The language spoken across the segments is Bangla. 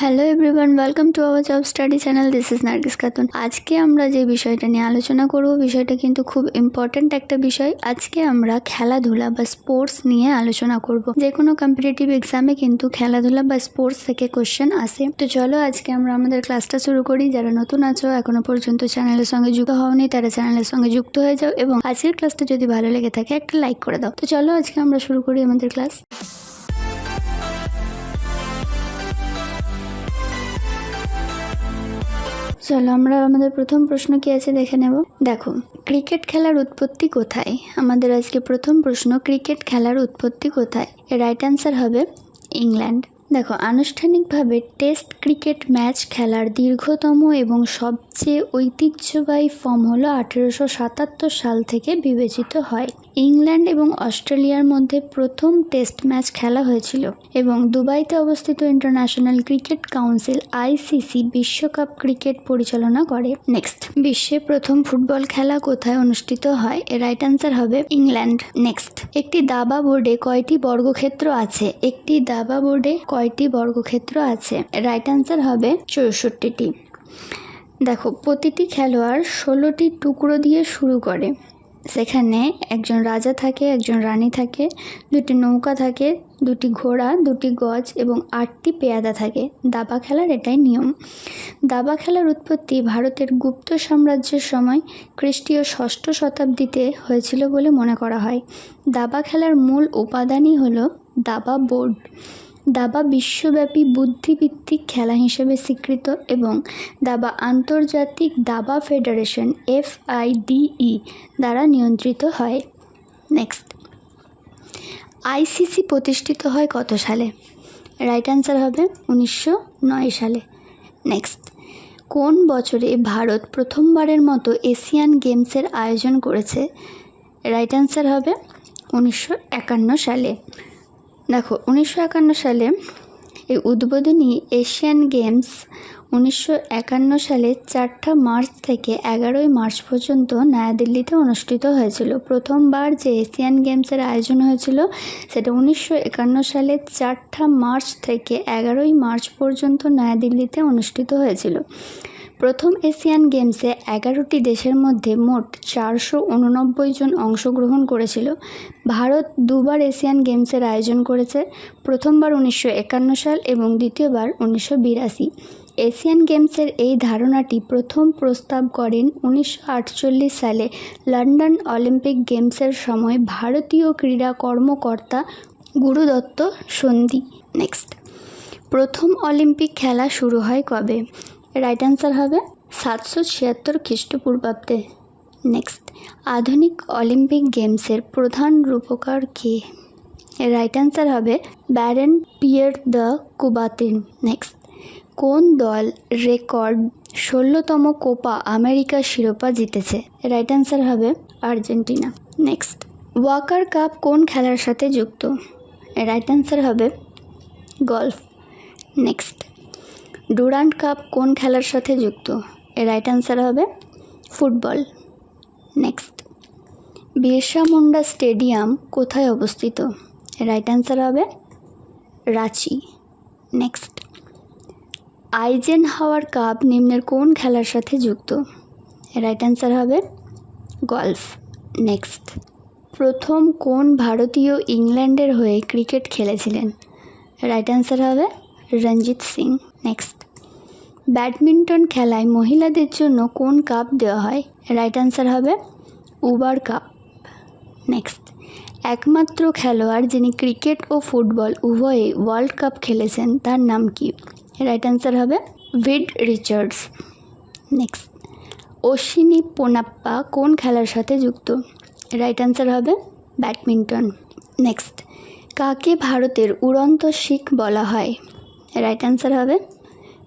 Hello everyone welcome to our job study channel this is Nargis Khatun আজকে আমরা যে বিষয়টা নিয়ে আলোচনা করব, বিষয়টা কিন্তু খুব ইম্পর্ট্যান্ট একটা বিষয়। আজকে আমরা খেলাধুলা বা স্পোর্টস নিয়ে আলোচনা করব। যে কোনো কম্পিটিটিভ এক্সামে কিন্তু খেলাধুলা বা স্পোর্টস থেকে কোশ্চেন আসে। তো চলো আজকে আমরা আমাদের ক্লাসটা শুরু করি। যারা নতুন আছো, এখনও পর্যন্ত চ্যানেলের সঙ্গে যুক্ত হওনি, তারা চ্যানেলের সঙ্গে যুক্ত হয়ে যাও এবং আজকের ক্লাসটা যদি ভালো লেগে থাকে, একটা লাইক করে দাও। তো চলো আজকে আমরা শুরু করি আমাদের ক্লাস চলো, আমরা আমাদের প্রথম প্রশ্ন কি আছে দেখে নেব। দেখো, ক্রিকেট খেলার উৎপত্তি কোথায়? আমাদের আজকে প্রথম প্রশ্ন, ক্রিকেট খেলার উৎপত্তি কোথায়? এর রাইট অ্যান্সার হবে ইংল্যান্ড। দেখো, আনুষ্ঠানিকভাবে টেস্ট ক্রিকেট ম্যাচ খেলার দীর্ঘতম এবং সবচেয়ে ঐতিহ্যবাহী ফর্ম হলো আঠেরোশো সাতাত্তর সাল থেকে বিবেচিত হয়। ইংল্যান্ড এবং অস্ট্রেলিয়ার মধ্যে প্রথম টেস্ট ম্যাচ খেলা হয়েছিল এবং দুবাইতে অবস্থিত ইন্টারন্যাশনাল ক্রিকেট কাউন্সিল আইসিসি বিশ্বকাপ ক্রিকেট পরিচালনা করে। নেক্সট, বিশ্বে প্রথম ফুটবল খেলা কোথায় অনুষ্ঠিত হয়? এর রাইট অ্যান্সার হবে ইংল্যান্ড। নেক্সট, একটি দাবা বোর্ডে কয়টি বর্গক্ষেত্র আছে? একটি দাবা বোর্ডে কয়টি বর্গক্ষেত্র আছে? রাইট অ্যান্সার হবে চৌষট্টিটি। দেখো, প্রতিটি খেলোয়াড় ষোলোটি টুকরো দিয়ে শুরু করে। সেখানে একজন রাজা থাকে, একজন রানী থাকে, দুটি নৌকা থাকে, দুটি ঘোড়া, দুটি গজ এবং আটটি পেয়াদা থাকে। দাবা খেলার এটাই নিয়ম। দাবা খেলার উৎপত্তি ভারতের গুপ্ত সাম্রাজ্যের সময় খ্রিস্টীয় ষষ্ঠ শতাব্দীতে হয়েছিল বলে মনে করা হয়। দাবা খেলার মূল উপাদানই হলো দাবা বোর্ড। দাবা বিশ্বব্যাপী বুদ্ধিভিত্তিক খেলা হিসেবে স্বীকৃত এবং দাবা আন্তর্জাতিক দাবা ফেডারেশন এফআইডিই দ্বারা নিয়ন্ত্রিত হয়। নেক্সট। আইসিসি প্রতিষ্ঠিত হয় কত সালে? রাইট অ্যান্সার হবে উনিশশো নয় সালে। নেক্সট। কোন বছরে ভারত প্রথমবারের মতো এশিয়ান গেমসের আয়োজন করেছে? রাইট অ্যান্সার হবে উনিশশো একান্ন সালে। দেখো, উনিশশো একান্ন সালে এই উদ্বোধনী এশিয়ান গেমস উনিশশো একান্ন সালে চারটা মার্চ থেকে এগারোই মার্চ পর্যন্ত নয়াদিল্লিতে অনুষ্ঠিত হয়েছিল। প্রথমবার যে এশিয়ান গেমসের আয়োজন হয়েছিল, সেটা উনিশশো একান্ন সালে চারটা মার্চ থেকে এগারোই মার্চ পর্যন্ত নয়াদিল্লিতে অনুষ্ঠিত হয়েছিল। প্রথম এশিয়ান গেমসে এগারোটি দেশের মধ্যে মোট চারশো উননব্বই জন অংশগ্রহণ করেছিল। ভারত দুবার এশিয়ান গেমসের আয়োজন করেছে, প্রথমবার উনিশশো একান্ন সাল এবং দ্বিতীয়বার উনিশশো বিরাশি। এশিয়ান গেমসের এই ধারণাটি প্রথম প্রস্তাব করেন উনিশশো আটচল্লিশ সালে লন্ডন অলিম্পিক গেমসের সময় ভারতীয় ক্রীড়া কর্মকর্তা গুরুদত্ত সন্ধি। নেক্সট। প্রথম অলিম্পিক খেলা শুরু হয় কবে? রাইট অ্যান্সার হবে সাতশো ছিয়াত্তর খ্রিস্টপূর্বাব্দে। নেক্সট আধুনিক অলিম্পিক গেমসের প্রধান রূপকার কে? রাইট অ্যান্সার হবে baron Pierre de Coubertin. Next কোন দল রেকর্ড ষোলোতম কোপা আমেরিকা শিরোপা জিতেছে? রাইট অ্যান্সার হবে আর্জেন্টিনা। নেক্সট ওয়াকার কাপ কোন খেলার সাথে যুক্ত? রাইট অ্যান্সার হবে গলফ। নেক্সট ডুরান্ট কাপ কোন খেলার সাথে যুক্ত? এর রাইট অ্যান্সার হবে football. Next Birsa Munda stadium কোথায় অবস্থিত? রাইট অ্যান্সার হবে Ranchi. Next Eisenhower cup নিম্নের কোন খেলার সাথে যুক্ত? রাইট অ্যান্সার হবে গলফ। নেক্সট প্রথম কোন ভারতীয় ইংল্যান্ডের হয়ে ক্রিকেট খেলেছিলেন? রাইট অ্যান্সার হবে রঞ্জিত সিং। নেক্সট ব্যাডমিন্টন খেলায় মহিলাদের জন্য কোন কাপ দেওয়া হয়? রাইট অ্যান্সার হবে উবার কাপ নেক্সট একমাত্র খেলোয়াড় যিনি ক্রিকেট ও ফুটবল উভয়ে ওয়ার্ল্ড কাপ খেলেছেন, তার নাম কি? রাইট অ্যান্সার হবে Viv Richards next Ashwini Ponnappa কোন খেলার সাথে যুক্ত? রাইট অ্যান্সার হবে ব্যাডমিন্টন। নেক্সট কাকে ভারতের উড়ন্ত শিখ বলা হয়? রাইট অ্যান্সার হবে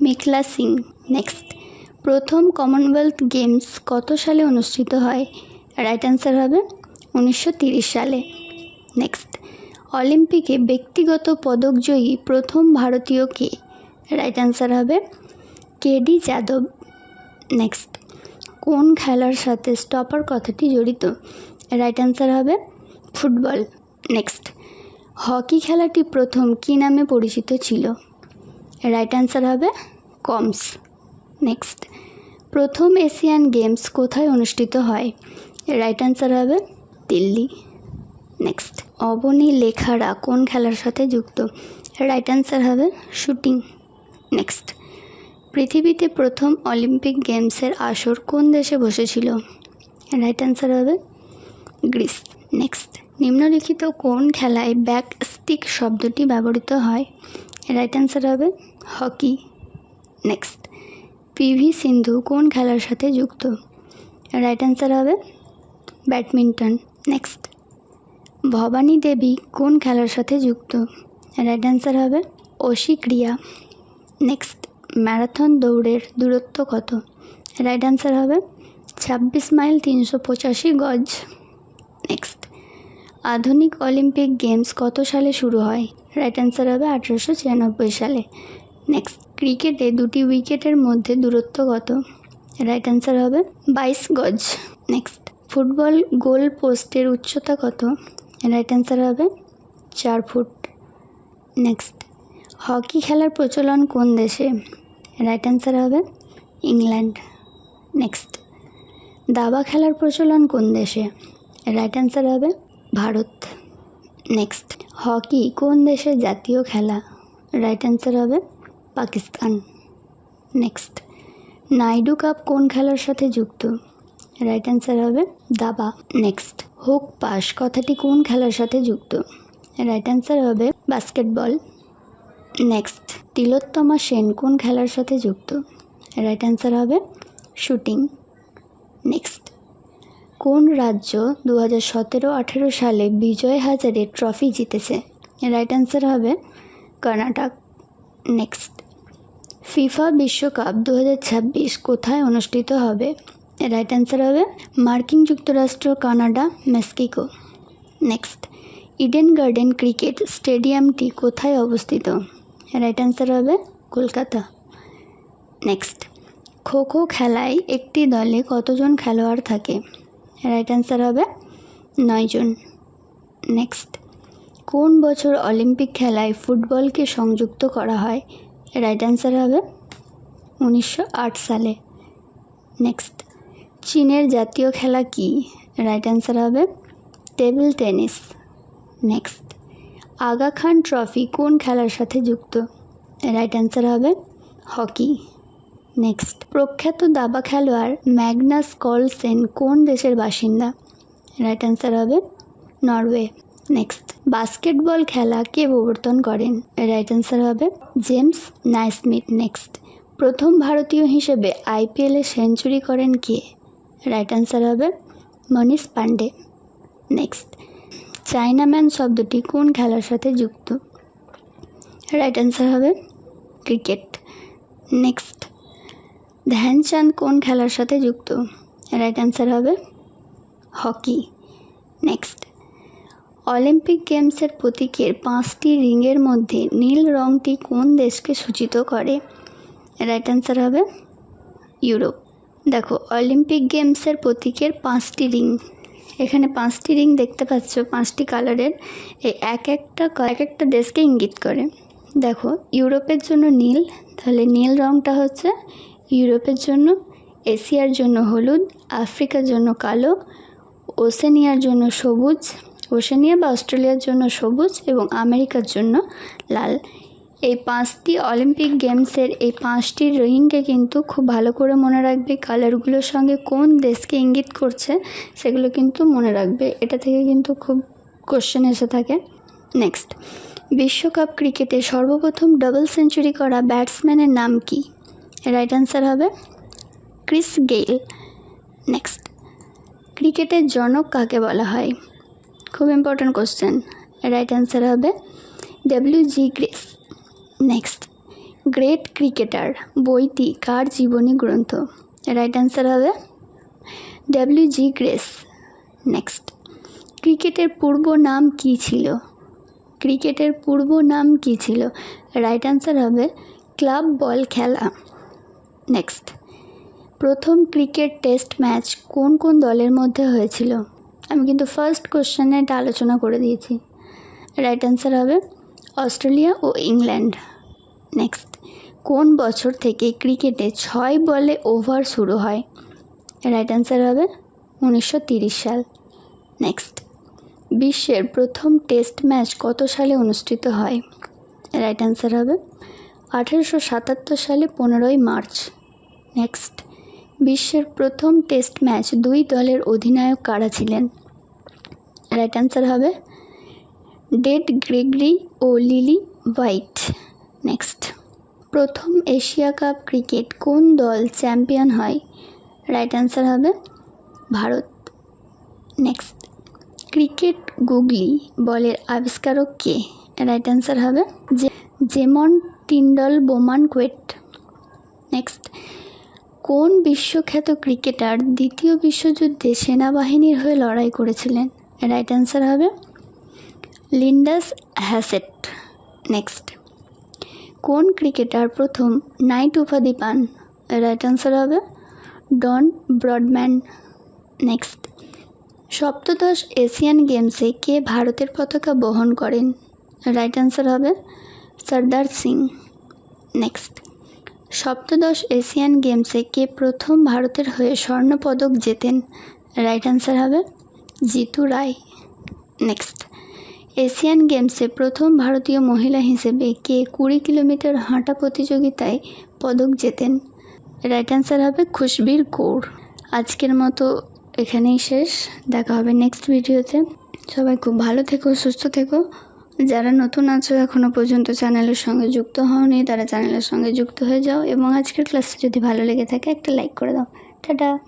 মিখলা সিং। নেক্সট। প্রথম কমনওয়েলথ গেমস কত সালে অনুষ্ঠিত হয়? রাইট অ্যান্সার হবে উনিশশো সালে। নেক্সট। অলিম্পিকে ব্যক্তিগত পদকজয়ী প্রথম ভারতীয় কে? রাইট অ্যান্সার হবে কেডি যাদব। নেক্সট। কোন খেলার সাথে স্টপার কথাটি জড়িত? রাইট অ্যান্সার হবে ফুটবল। নেক্সট। হকি খেলাটি প্রথম কী নামে পরিচিত ছিল? রাইট অ্যান্সার হবে কমস। নেক্সট। প্রথম এশিয়ান গেমস কোথায় অনুষ্ঠিত হয়? রাইট অ্যান্সার হবে দিল্লি। নেক্সট। অবনী লেখারা কোন খেলার সাথে যুক্ত? রাইট অ্যান্সার হবে শুটিং। নেক্সট। পৃথিবীতে প্রথম অলিম্পিক গেমসের আসর কোন দেশে বসেছিল? রাইট অ্যান্সার হবে গ্রিস। নেক্সট। নিম্নলিখিত কোন খেলায় ব্যাক স্টিক শব্দটি ব্যবহৃত হয়? রাইট অ্যান্সার হবে hockey. Next P V Sindhu কোন খেলার সাথে যুক্ত? রাইট অ্যান্সার হবে ব্যাডমিন্টন। নেক্সট ভবানী দেবী, কোন খেলার সাথে যুক্ত? রাইট অ্যান্সার হবে অশি ক্রিয়া। নেক্সট ম্যারাথন দৌড়ের দূরত্ব কত? রাইট অ্যান্সার হবে ছাব্বিশ মাইল তিনশো পঁচাশি গজ। নেক্সট আধুনিক অলিম্পিক গেমস কত সালে শুরু হয়? রাইট অ্যান্সার হবে আঠেরোশো ছিয়ানব্বই সালে। নেক্সট ক্রিকেটে দুটি উইকেটের মধ্যে দূরত্ব কত? রাইট অ্যান্সার হবে বাইশ গজ। নেক্সট ফুটবল গোল পোস্টের উচ্চতা কত? রাইট অ্যান্সার হবে চার ফুট। নেক্সট হকি খেলার প্রচলন কোন দেশে? রাইট অ্যান্সার হবে ইংল্যান্ড নেক্সট দাবা খেলার প্রচলন কোন দেশে? রাইট অ্যান্সার হবে ভারত। নেক্সট হকি কোন দেশের জাতীয় খেলা? রাইট অ্যান্সার হবে পাকিস্তান। নেক্সট নাইডু কাপ কোন খেলার সাথে যুক্ত? রাইট অ্যান্সার হবে দাবা। নেক্সট হুক পাস, কথাটি কোন খেলার সাথে যুক্ত? রাইট অ্যান্সার হবে বাস্কেটবল নেক্সট তিলোত্তমা সেন কোন খেলার সাথে যুক্ত? রাইট অ্যান্সার হবে শুটিং নেক্সট কোন রাজ্য দু হাজার সতেরো আঠেরো সালে বিজয় হাজারে ট্রফি জিতেছে? রাইট অ্যান্সার হবে কর্ণাটক। নেক্সট ফিফা বিশ্বকাপ দু হাজার ছাব্বিশ কোথায় অনুষ্ঠিত হবে? রাইট অ্যান্সার হবে মার্কিন যুক্তরাষ্ট্র, Canada, Mexico. Next, Eden Garden cricket স্টেডিয়ামটি কোথায় অবস্থিত? রাইট অ্যান্সার হবে কলকাতা। নেক্সট খো খো খেলায় একটি দলে কতজন খেলোয়াড় থাকে? রাইট অ্যান্সার হবে নয়জন। নেক্সট, কোন বছর অলিম্পিক খেলায় ফুটবলকে সংযুক্ত করা হয়? রাইট অ্যান্সার হবে উনিশশো আট সালে। নেক্সট চীনের জাতীয় খেলা কি? রাইট অ্যান্সার হবে table tennis next Aga Khan trophy কোন খেলার সাথে যুক্ত? রাইট অ্যান্সার হবে হকি। নেক্সট প্রখ্যাত দাবা খেলোয়াড় ম্যাগনাস কলসেন কোন দেশের বাসিন্দা? রাইট অ্যান্সার হবে নরওয়ে। নেক্সট বাস্কেটবল খেলা কে প্রবর্তন করেন রাইট অ্যান্সার হবে জেমস নাইসমিথ নেক্সট প্রথম ভারতীয় হিসেবে আইপিএলে সেঞ্চুরি করেন কে রাইট অ্যান্সার হবে মনীষ পান্ডে নেক্সট চাইনাম্যান শব্দটি কোন খেলার সাথে যুক্ত রাইট অ্যান্সার হবে ক্রিকেট নেক্সট ধ্যানচাঁদ কোন খেলার সাথে যুক্ত রাইট অ্যান্সার হবে হকি নেক্সট অলিম্পিক গেমসের প্রতীকের পাঁচটি রিংয়ের মধ্যে নীল রঙটি কোন দেশকে সূচিত করে? রাইট অ্যান্সার হবে ইউরোপ। দেখো, অলিম্পিক গেমসের প্রতীকের পাঁচটি রিং। এখানে পাঁচটি রিং দেখতে পাচ্ছ, পাঁচটি কালারের। এই এক একটা এক একটা দেশকে ইঙ্গিত করে। দেখো, ইউরোপের জন্য নীল, তাহলে নীল রঙটা হচ্ছে ইউরোপের জন্য, এশিয়ার জন্য হলুদ, আফ্রিকার জন্য কালো ওশেনিয়ার জন্য সবুজ ওশেনিয়া বা অস্ট্রেলিয়ার জন্য সবুজ এবং আমেরিকার জন্য লাল। এই পাঁচটি অলিম্পিক গেমসের এই পাঁচটি রিংকে কিন্তু খুব ভালো করে মনে রাখবে কালারগুলোর সঙ্গে কোন দেশকে ইঙ্গিত করছে সেগুলো কিন্তু মনে রাখবে। এটা থেকে কিন্তু খুব কোশ্চেন এসে থাকে। নেক্সট বিশ্বকাপ ক্রিকেটে সর্বপ্রথম ডাবল সেঞ্চুরি করা ব্যাটসম্যানের নাম কি? রাইট অ্যান্সার হবে ক্রিস গেইল নেক্সট ক্রিকেটের জনক কাকে বলা হয়? খুব ইম্পর্ট্যান্ট কোশ্চেন রাইট অ্যান্সার হবে W G Grace next great cricketer বইটি কার জীবনী গ্রন্থ? রাইট অ্যান্সার হবে ডব্লিউ জি গ্রেস নেক্সট ক্রিকেটের পূর্ব নাম কী ছিল? ক্রিকেটের পূর্ব নাম কী ছিল? রাইট অ্যান্সার হবে ক্লাব বল খেলা। নেক্সট প্রথম ক্রিকেট টেস্ট ম্যাচ কোন কোন দলের মধ্যে হয়েছিল? আমি কিন্তু ফার্স্ট কোশ্চেনে এটা আলোচনা করে দিয়েছি। রাইট অ্যান্সার হবে অস্ট্রেলিয়া ও ইংল্যান্ড। নেক্সট কোন বছর থেকে ক্রিকেটে ছয় বলে ওভার শুরু হয়? রাইট অ্যান্সার হবে উনিশশো সাল। নেক্সট বিশ্বের প্রথম টেস্ট ম্যাচ কত সালে অনুষ্ঠিত হয়? রাইট অ্যান্সার হবে আঠেরোশো সাতাত্তর সালে পনেরোই মার্চ। নেক্সট বিশ্বের প্রথম টেস্ট ম্যাচ দুই দলের অধিনায়ক কারা ছিলেন? রাইট অ্যান্সার হবে ডেড গ্রেগরি ও লিলি হোয়াইট নেক্সট প্রথম এশিয়া কাপ ক্রিকেট কোন দল চ্যাম্পিয়ন হয়? রাইট অ্যান্সার হবে ভারত। নেক্সট ক্রিকেট গুগলি বলের আবিষ্কারক কে? রাইট অ্যান্সার হবে যে জেমন টিন্ডল বোমান কোয়েট। নেক্সট কোন বিশ্বখ্যাত ক্রিকেটার দ্বিতীয় বিশ্বযুদ্ধে সেনাবাহিনীর হয়ে লড়াই করেছিলেন? রাইট অ্যান্সার হবে লিন্ডাস হ্যাসেট নেক্সট কোন ক্রিকেটার প্রথম নাইট উপাধি পান? রাইট অ্যান্সার হবে ডন ব্রডম্যান নেক্সট সপ্তদশ এশিয়ান গেমসে কে ভারতের পতাকা বহন করেন? রাইট অ্যান্সার হবে সর্দার সিং. নেক্সট সপ্তদশ এশিয়ান গেমসে কে প্রথম ভারতের হয়ে স্বর্ণপদক জেতেন? রাইট অ্যান্সার হবে জিতু রায়। নেক্সট। এশিয়ান গেমসে প্রথম ভারতীয় মহিলা হিসেবে কে কুড়ি কিলোমিটার হাঁটা প্রতিযোগিতায় পদক জেতেন? রাইট অ্যান্সার হবে খুশবির কৌর। আজকের মতো এখানেই শেষ। দেখা হবে নেক্সট ভিডিওতে। সবাই খুব ভালো থেকো, সুস্থ থেকো। যারা নতুন আছো এখনও পর্যন্ত চ্যানেলের সঙ্গে যুক্ত হওনি, তারা চ্যানেলের সঙ্গে যুক্ত হয়ে যাও এবং আজকের ক্লাসটা যদি ভালো লেগে থাকে একটা লাইক করে দাও। টাটা।